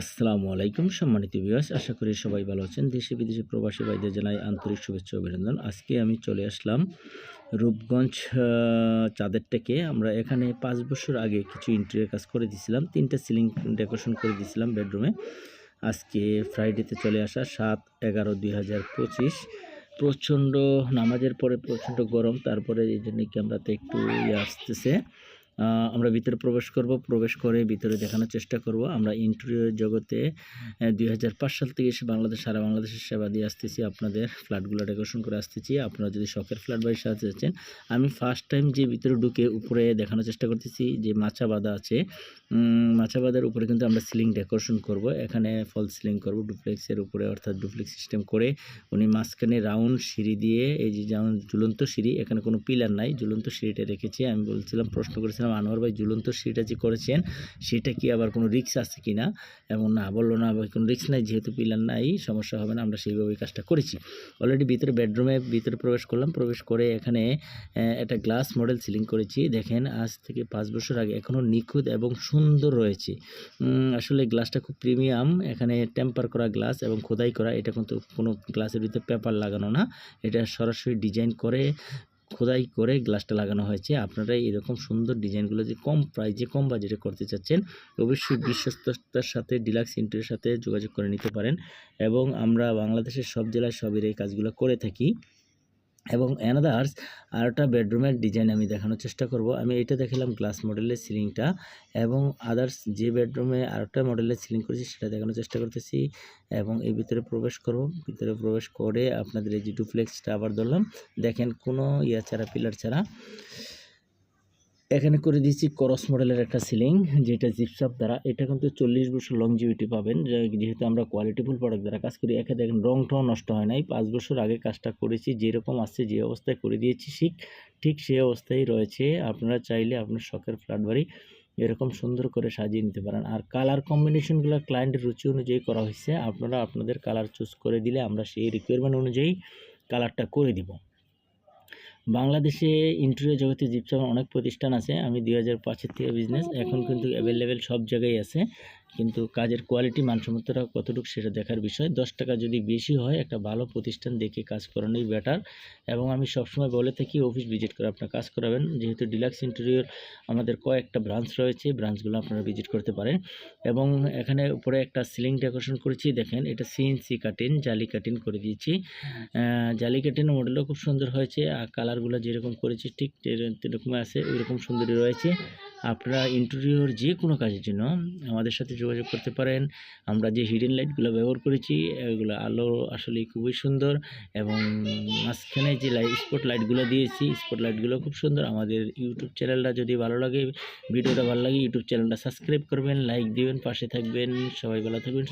আসসালামু আলাইকুম, সম্মানিত বিয়াস আশা করি সবাই ভালো আছেন। দেশে বিদেশে প্রবাসী ভাইদের জানাই আন্তরিক শুভেচ্ছা অভিনন্দন। আজকে আমি চলে আসলাম রূপগঞ্জ চাঁদের টেকে আমরা এখানে পাঁচ বছর আগে কিছু ইন্টেরিয়র কাজ করে দিয়েছিলাম। তিনটা সিলিং ডেকোরেশন করে দিয়েছিলাম বেডরুমে আজকে ফ্রাইডেতে চলে আসা সাত এগারো দুই হাজার পঁচিশ। প্রচণ্ড নামাজের পরে প্রচণ্ড গরম, তারপরে এই জন্য ক্যামেরাতে একটু ইয়ে আসতেছে। আমরা ভিতরে প্রবেশ করব, প্রবেশ করে ভিতরে দেখানোর চেষ্টা করব। আমরা ইন্টেরিয়র জগতে দুই হাজার পাঁচ সাল থেকে এসে বাংলাদেশ, সারা বাংলাদেশের সেবা দিয়ে আসতেছি। আপনাদের ফ্ল্যাটগুলো ডেকোরেশন করে আসতেছি। আপনারা যদি শখের ফ্ল্যাট বাড়ির সাথে যাচ্ছেন, আমি ফার্স্ট টাইম যে ভিতরে ঢুকে উপরে দেখানোর চেষ্টা করতেছি, যে মাচা বাঁধা আছে মাচা বাঁধার উপরে কিন্তু আমরা সিলিং ডেকোরেশন করব। এখানে ফল সিলিং করব ডুপ্লেক্সের উপরে অর্থাৎ ডুপ্লেক্স সিস্টেম করে উনি মাঝখানে রাউন্ড সিঁড়ি দিয়ে, এই যে যেমন ঝুলন্ত সিঁড়ি, এখানে কোনো পিলার নাই, ঝুলন্ত সিঁড়িটা রেখেছি। আমি বলছিলাম, প্রশ্ন করেছিলাম আনোয়ার ভাই ঝুলন্ত সিঁড়িটা যে করেছেন, সেটা কি আবার কোনো রিক্স আছে কি না? এবং না, বলল না, আবার কোনো রিক্স নাই, যেহেতু পিলার নাই, সমস্যা হবে না, আমরা সেইভাবেই কাজটা করেছি। অলরেডি ভিতরে বেডরুমে ভিতরে প্রবেশ করলাম, প্রবেশ করে এখানে একটা গ্লাস মডেল সিলিং করেছি। দেখেন, আজ থেকে পাঁচ বছর আগে এখনও নিখুঁত এবং সুন্দর রয়েছে। আসলে গ্লাসটা খুব প্রিমিয়াম এখানে টেম্পার করা গ্লাস এবং খোদাই করা, এটা কিন্তু কোনো গ্লাসের ভিতরে পেপার লাগানো না। এটা সরাসরি ডিজাইন করে খোদাই করে গ্লাসটা লাগানো হয়েছে। আপনারা এরকম সুন্দর ডিজাইনগুলো যে কম প্রাইজে কম বাজেটে করতে চাচ্ছেন, অবশ্যই বিশ্বস্ততার সাথে ডিলাক্স ইন্টারের সাথে যোগাযোগ করে নিতে পারেন। এবং আমরা বাংলাদেশের সব জেলায় সবের এই কাজগুলো করে থাকি। এবং অ্যানাদার্স আরেকটা বেডরুমের ডিজাইন আমি দেখানোর চেষ্টা করব। আমি এটা দেখালাম গ্লাস মডেলের সিলিংটা এবং আদার্স যে বেডরুমে আরেকটা মডেলের সিলিং করেছি সেটা দেখানোর চেষ্টা করতেছি এবং এই ভিতরে প্রবেশ করব। ভিতরে প্রবেশ করে আপনাদের এই যে ডুপ্লেক্সটা আবার ধরলাম। দেখেন কোনো ইয়া ছাড়া পিলার ছাড়া। এখানে করে দিয়েছি করস মডেলের একটা সিলিং যেটা জিপসাপ দ্বারা। এটা কিন্তু চল্লিশ বছর লং লংজিভিটি পাবেন যেহেতু আমরা কোয়ালিটিফুল প্রোডাক্ট দ্বারা কাজ করি। একে দেখেন রংটাও নষ্ট হয় নাই। পাঁচ বছর আগে কাজটা করেছি, যেরকম আসছে, যে অবস্থায় করে দিয়েছি, ঠিক ঠিক সেই অবস্থায় রয়েছে। আপনারা চাইলে আপনার শখের ফ্ল্যাট বাড়ি এরকম সুন্দর করে সাজিয়ে নিতে পারেন। আর কালার কম্বিনেশনগুলো ক্লায়েন্টের রুচি অনুযায়ী করা হয়েছে। আপনারা আপনাদের কালার চুজ করে দিলে আমরা সেই রিকোয়ারমেন্ট অনুযায়ী কালারটা করে দিব। বাংলাদেশে ইন্টেরিয়র জগতে জিপসামের অনেক প্রতিষ্ঠান আছে। আমি দুই হাজার পাঁচের থেকে বিজনেস এখন কিন্তু অ্যাভেলেবেল সব জায়গায় আছে। কিন্তু কাজের কোয়ালিটি মানসম্মতটা কতটুকু সেটা দেখার বিষয়। দশ টাকা যদি বেশি হয়, একটা ভালো প্রতিষ্ঠান দেখে কাজ করানোই বেটার এবং আমি সবসময় বলে থাকি অফিস ভিজিট করে আপনার কাজ করাবেন। যেহেতু ডিলাক্স ইন্টেরিয়র আমাদের কয়েকটা ব্রাঞ্চ রয়েছে ব্রাঞ্চগুলো আপনারা ভিজিট করতে পারেন। এবং এখানে উপরে একটা সিলিং ডেকোরেশন করেছি। দেখেন, এটা সিএনসি কাটিন জালি কাটিন করে দিয়েছি। জালি কাটিন মডেলও খুব সুন্দর হয়েছে। আর কালারগুলো যেরকম করেছি, ঠিক যেরকম আছে, ওইরকম সুন্দরই রয়েছে। আপনারা ইন্টেরিয়র যে কোনো কাজের জন্য আমাদের সাথে যোগাযোগ করতে পারেন। আমরা যে হিডেন লাইটগুলো ব্যবহার করেছি, এগুলো আলো আসলে খুবই সুন্দর এবং মাঝখানে যে লাইট স্পট লাইটগুলো দিয়েছি স্পট লাইটগুলো খুব সুন্দর। আমাদের ইউটিউব চ্যানেলটা যদি ভালো লাগে, ভিডিওটা ভালো লাগে ইউটিউব চ্যানেলটা সাবস্ক্রাইব করবেন লাইক দিবেন, পাশে থাকবেন। সবাই ভালো থাকবেন।